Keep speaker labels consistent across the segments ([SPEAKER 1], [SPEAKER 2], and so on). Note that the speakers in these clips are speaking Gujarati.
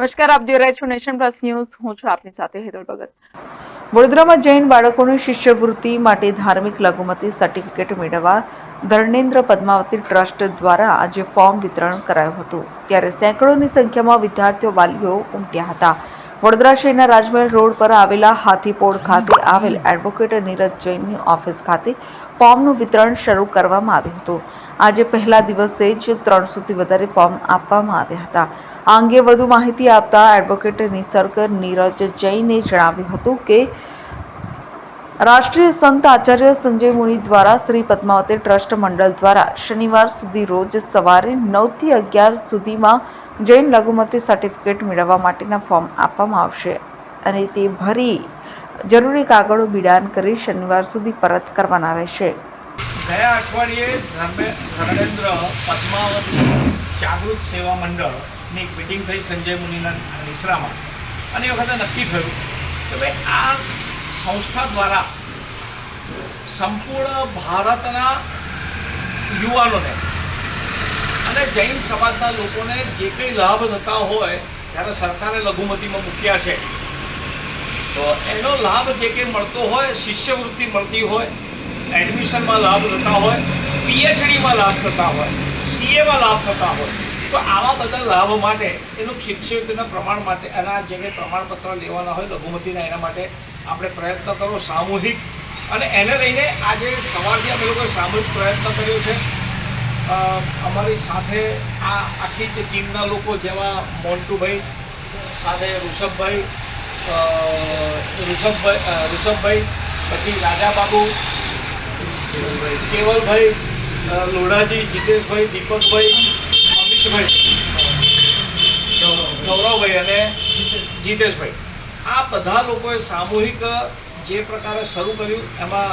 [SPEAKER 1] નમસ્કાર, આપ જોઈ રહ્યા છો નેશન પ્લસ ન્યૂઝ. હું છું આપની સાથે હેતલ ભગત. વડોદરામાં જૈન બાળકોને શિષ્યવૃત્તિ માટે ધાર્મિક લઘુમતી સર્ટિફિકેટ મેળવવા ધર્ણેન્દ્ર પદ્માવતી ટ્રસ્ટ દ્વારા આજે ફોર્મ વિતરણ કરાયું હતું. ત્યારે સેંકડોની સંખ્યામાં વિદ્યાર્થીઓ વાલીઓ ઉમટ્યા હતા. વડોદરા શહેરના રાજમહેલ રોડ પર આવેલા હાથીપોળ ખાતે આવેલ એડવોકેટ નીરજ જૈનની ઓફિસ ખાતે ફોર્મનું વિતરણ શરૂ કરવામાં આવ્યું હતું. આજે પહેલા દિવસે જ ત્રણસોથી વધારે ફોર્મ આપવામાં આવ્યા હતા. આ અંગે વધુ માહિતી આપતા એડવોકેટ નિસર્ગ નીરજ જૈને જણાવ્યું હતું કે રાષ્ટ્રીય સંત આચાર્ય સંજય મુનિ દ્વારા શ્રી પદ્માવતી ટ્રસ્ટ મંડળ દ્વારા શનિવાર સુધી રોજ સવારે નવથી અગિયાર સુધીમાં જૈન લઘુમતી સર્ટિફિકેટ મેળવવા માટેના ફોર્મ આપવામાં આવશે અને તે ભરી જરૂરી કાગળો બિડાન કરી શનિવાર સુધી પરત કરવાના રહેશે.
[SPEAKER 2] ગયા અઠવાડિયે ધર્મે, ધર્મેન્દ્ર પદ્માવતી જાગૃત સેવા મંડળની મિટિંગ થઈ સંજય મુનિના નિશ્રામાં. અને એ વખતે નક્કી થયું કે ભાઈ આ સંસ્થા દ્વારા સંપૂર્ણ ભારતના યુવાનોને અને જૈન સમાજના લોકોને જે કંઈ લાભ થતા હોય, જ્યારે સરકારે લઘુમતીમાં મૂક્યા છે, તો એનો લાભ જે કંઈ મળતો હોય, શિષ્યવૃત્તિ મળતી હોય, એડમિશનમાં લાભ થતા હોય, પીએચડીમાં લાભ થતા હોય, સીએમાં લાભ થતા હોય તો આવા બધા લાભ માટે, એનું શિષ્યવૃત્તિના પ્રમાણ માટે એના જે પ્રમાણપત્ર લેવાના હોય લઘુમતીના, એના માટે આપણે પ્રયત્ન કરો સામૂહિક. અને એને લઈને આજે સવારથી અમે લોકોએ સામૂહિક પ્રયત્ન કર્યો છે. અમારી સાથે આ આખી જે ટીમના લોકો જેવા મોન્ટુભાઈ, સાથે ઋષભભાઈ ઋષભભાઈ ઋષભભાઈ, પછી રાજાબાબુ, કેવલભાઈ લોઢાજી, જીતેશભાઈ, દીપકભાઈ અમિતભાઈ ગૌરવભાઈ અને જીતેશભાઈ. આ બધા લોકોએ સામૂહિક જે પ્રકારે શરૂ કર્યું, એમાં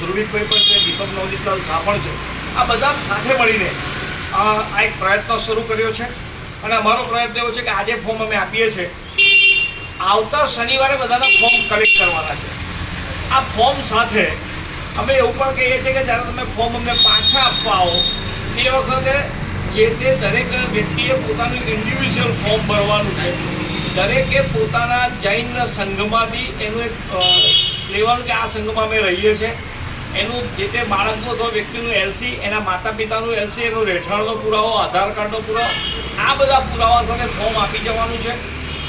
[SPEAKER 2] ધ્રુવિકભાઈ પણ છે, દીપક નવજીતલાલ શાહ પણ છે, આ બધા સાથે મળીને આ એક પ્રયત્ન શરૂ કર્યો છે. અને અમારો પ્રયત્ન એવો છે કે આજે ફોર્મ અમે આપીએ છીએ. આવતા શનિવારે બધાના ફોર્મ કલેક્ટ કરવાના છે. આ ફોર્મ સાથે અમે એવું પણ કહીએ છીએ કે જ્યારે તમે ફોર્મ અમને પાછા આપવા આવો તે વખતે જે તે દરેક વ્યક્તિએ પોતાનું ઇન્ડિવિજ્યુઅલ ફોર્મ ભરવાનું છે. દરેકે પોતાના જૈન સંઘમાંથી એનું એક લેવાનું કે આ સંઘમાં અમે રહીએ છીએ. એનું જે તે બાળકનું અથવા વ્યક્તિનું એલસી એના માતા પિતાનું એલસી એનો રહેઠાણનો પુરાવો, આધાર કાર્ડનો પુરાવો, આ બધા પુરાવા સાથે ફોર્મ આપી જવાનું છે.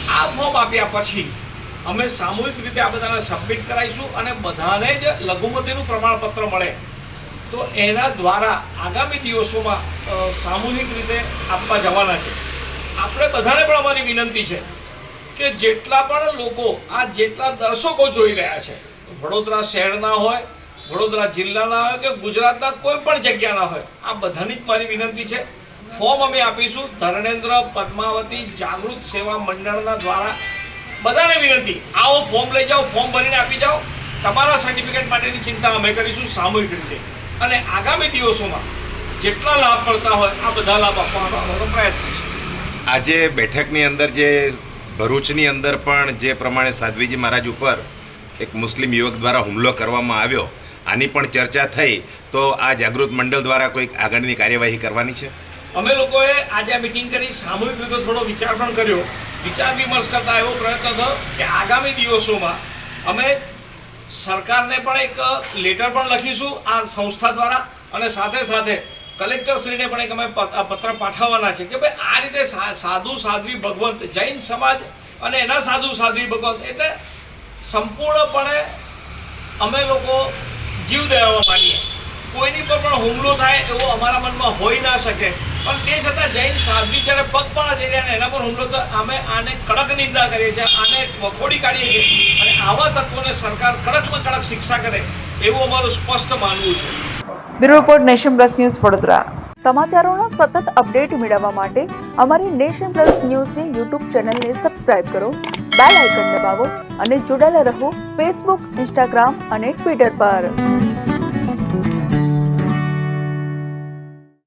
[SPEAKER 2] આ ફોર્મ આપ્યા પછી અમે સામૂહિક રીતે આ બધાને સબમિટ કરાવીશું અને બધાને જ લઘુમતીનું પ્રમાણપત્ર મળે. તો એના દ્વારા આગામી દિવસોમાં સામૂહિક રીતે આપવા જવાના છે. આપણે બધાને પણ અમારી વિનંતી છે કે જેટલા પણ લોકો, આ જેટલા દર્શકો જોઈ રહ્યા છે, વડોદરા શહેરના હોય, વડોદરા જિલ્લાના હોય કે ગુજરાતના કોઈ પણ જગ્યાના હોય, આ બધાની જ મારી વિનંતી છે. ફોર્મ અમે આપીશું. ધર્મેન્દ્ર પદ્માવતી જાગૃત સેવા મંડળના દ્વારા બધાને વિનંતી, આવો ફોર્મ લઈ જાઓ, ફોર્મ ભરીને આપી જાઓ. તમારા સર્ટિફિકેટ માટેની ચિંતા અમે કરીશું સામૂહિક રીતે. અને આગામી દિવસોમાં જેટલા લાભ મળતા હોય આ બધા લાભ આપવાનો અમારો પ્રયત્ન છે.
[SPEAKER 3] આજે બેઠકની અંદર જે ભરૂચની અંદર પણ જે પ્રમાણે સાધ્વીજી મહારાજ ઉપર એક મુસ્લિમ યુવક દ્વારા હુમલો કરવામાં આવ્યો આની પણ ચર્ચા થઈ તો આ જાગૃત મંડળ દ્વારા કોઈક આગળની કાર્યવાહી કરવાની છે?
[SPEAKER 2] અમે લોકોએ આજે આ મિટિંગ કરી સામૂહિક રીતે થોડો વિચાર પણ કર્યો. વિચાર વિમર્શ કરતા એવો પ્રયત્ન થયો કે આગામી દિવસોમાં અમે સરકારને પણ એક લેટર પણ લખીશું આ સંસ્થા દ્વારા. અને સાથે સાથે કલેક્ટરશ્રીને પણ એક અમે પત્ર પાઠવવાના છે કે ભાઈ આ રીતે સાધુ, સાધ્વી, ભગવંત, જૈન સમાજ અને એના સાધુ, સાધ્વી, ભગવંત એટલે સંપૂર્ણપણે અમે લોકો જીવ દેવામાં માનીએ. કોઈની પર પણ હુમલો થાય એવો અમારા મનમાં હોઈ ના શકે. પણ તે છતાં જૈન સાધ્વી જ્યારે પગપાળા જઈ રહ્યા એના પર હુમલો તો અમે આને કડક નિંદા કરીએ છીએ, આને વખોડી કાઢીએ છીએ અને આવા તત્વોને સરકાર કડકમાં કડક શિક્ષા કરે એવું અમારું સ્પષ્ટ માનવું છે.
[SPEAKER 1] Bureau report nation plus news Vadodara. સમાચારોના સતત અપડેટ મેળવવા માટે અમારી નેશન પ્લસ ન્યૂઝની યુટ્યુબ ચેનલને સબસ્ક્રાઇબ કરો, બેલ આઇકન દબાવો અને જોડાયેલા રહો ફેસબુક, ઇન્સ્ટાગ્રામ અને ટ્વિટર પર.